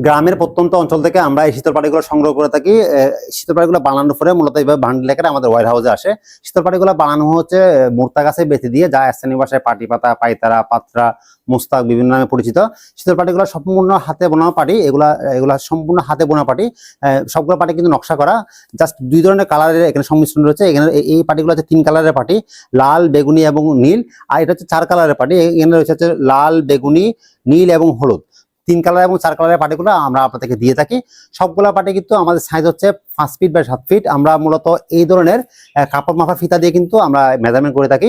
গ্রামের প্রত্যন্ত অঞ্চল থেকে আমরা এই শীতল পাটিগুলো সংগ্রহ করে থাকি। শীতল পাটিগুলো বানানোর পরে মূলত এইভাবে বান্ডেল আকারে আমাদের ওয়ার হাউসে আসে। শীতল পাটিগুলো বানানো হচ্ছে মোর্তা গাছে বেঁচে দিয়ে, যা স্থানীয় ভাষায় পাটি পাতা পাইতারা পাত্রা, মুস্তাক বিভিন্ন নামে পরিচিত। শীতল পাটিগুলো সম্পূর্ণ হাতে বোনা পাটি, এগুলা এগুলা সম্পূর্ণ হাতে বোনা পাটি। সবগুলো পাটি কিন্তু নকশা করা। জাস্ট দুই ধরনের কালারের এখানে সংমিশ্রণ রয়েছে। এখানে এই- পাটিগুলো হচ্ছে তিন কালারের পাটি, লাল, বেগুনি এবং নীল। আর এটা হচ্ছে চার কালারের পাটি। এখানে রয়েছে লাল, বেগুনি, নীল এবং হলুদ। তিন কালার এবং চার কালারের পাটিগুলো আমরা আপনাদেরকে দিয়ে থাকি। সবগুলো পাটি কিন্তু আমাদের সাইজ হচ্ছে পাঁচ ফিট বা সাত ফিট আমরা মূলত এই ধরনের কাপড় মাফা ফিতা দিয়ে কিন্তু আমরা মেজারমেন্ট করে থাকি।